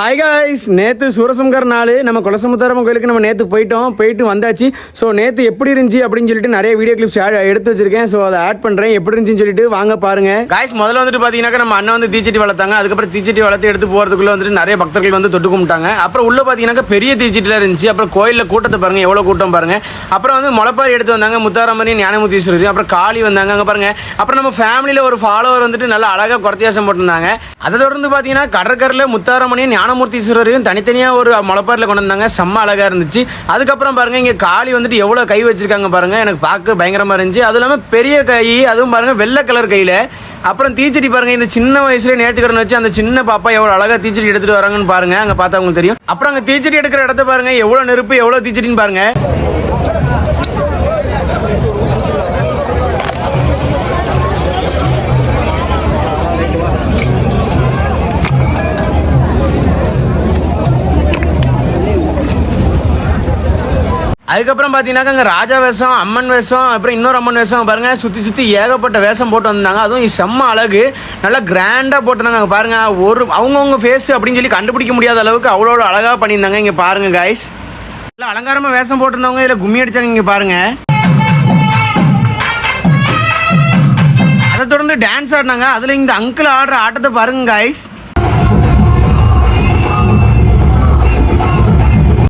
Hi guys நேற்று சூரசம்கார் நாள். நம்ம குலசமுத்தாரம்மன் கோயிலுக்கு நம்ம நேற்று போயிட்டோம். போயிட்டு வந்தாச்சு. ஸோ நேற்று எப்படி இருந்துச்சு அப்படின்னு சொல்லிட்டு நிறைய வீடியோ கிளிப்ஸ் எடுத்து வச்சிருக்கேன். ஸோ அதை ஆட் பண்ணுறேன் எப்படி இருந்துச்சுன்னு சொல்லிட்டு வாங்க பாருங்க. காய்ஸ் முதல்ல வந்துட்டு பார்த்தீங்கன்னா நம்ம அண்ணன் வந்து தீச்சட்டி வளர்த்தாங்க. அதுக்கப்புறம் தீச்சட்டி வளர்த்து எடுத்து போகிறதுக்குள்ள வந்துட்டு நிறைய பக்தர்கள் வந்து தொட்டு கும்பிட்டாங்க. அப்புறம் உள்ளே பார்த்தீங்கன்னா பெரிய தீச்சட்டியில் இருந்துச்சு. அப்புறம் கோயிலில் கூட்டத்தை பாருங்க எவ்வளோ கூட்டம் பாருங்க. அப்புறம் வந்து முளைப்பாரி எடுத்து வந்தாங்க. முத்தாரம்மணி ஞானமுத்தீஸ்வரர் அப்புறம் காளி வந்தாங்க அங்கே பாருங்க. அப்புறம் நம்ம ஃபேமிலியில் ஒரு ஃபாலோவர் வந்துட்டு நல்லா அழகாக குறத்தியாசம் போட்டிருந்தாங்க. அதை தொடர்ந்து பார்த்தீங்கன்னா கடற்கரையில் முத்தாரம்மணியும் ஞானமூர்த்தீஸ்வரரையும் தனித்தனியாக ஒரு முளைப்பாரில் கொண்டு வந்தாங்க. செம்ம அழகாக இருந்துச்சு. அதுக்கப்புறம் பாருங்கள் இங்கே காளி வந்துட்டு எவ்வளோ கை வச்சுருக்காங்க பாருங்கள் எனக்கு பார்க்க பயங்கரமாக இருந்துச்சு. அதுவும் இல்லாமல் பெரிய கை அதுவும் பாருங்கள் வெள்ளை கலர் கையில். அப்புறம் தீச்சட்டி பாருங்கள் இந்த சின்ன வயசுல நேர்த்திக்கடன் வச்சு அந்த சின்ன பாப்பா எவ்வளோ அழகாக தீச்சட்டி எடுத்துகிட்டு வராங்கன்னு பாருங்கள் அங்கே பார்த்தா உங்களுக்கு தெரியும். அப்புறம் அங்கே தீச்சட்டி எடுக்கிற இடத்த பாருங்கள் எவ்வளோ நெருப்பு எவ்வளோ தீச்சட்டின்னு பாருங்கள் அதுக்கப்புறம் பார்த்தீங்கன்னாக்கா அங்கே ராஜா வேஷம் அம்மன் வேஷம் அப்புறம் இன்னொரு அம்மன் வேஷம் பாருங்கள் சுற்றி சுற்றி ஏகப்பட்ட வேஷம் போட்டு வந்தாங்க. அதுவும் செம்ம அழகு. நல்லா கிராண்டாக போட்டிருந்தாங்க. அங்கே பாருங்கள் ஒரு அவங்கவுங்க ஃபேஸ் அப்படின்னு சொல்லி கண்டுபிடிக்க முடியாத அளவுக்கு அவ்வளோ அழகாக பண்ணியிருந்தாங்க. இங்கே பாருங்கள் காய்ஸ் இல்லை அலங்காரமாக வேஷம் போட்டிருந்தவங்க இதில் கும்மி அடிச்சாங்க இங்கே பாருங்கள் அதை தொடர்ந்து டான்ஸ் ஆடினாங்க. அதில் இந்த அங்கிள் ஆடுற ஆட்டத்தை பாருங்க காய்ஸ்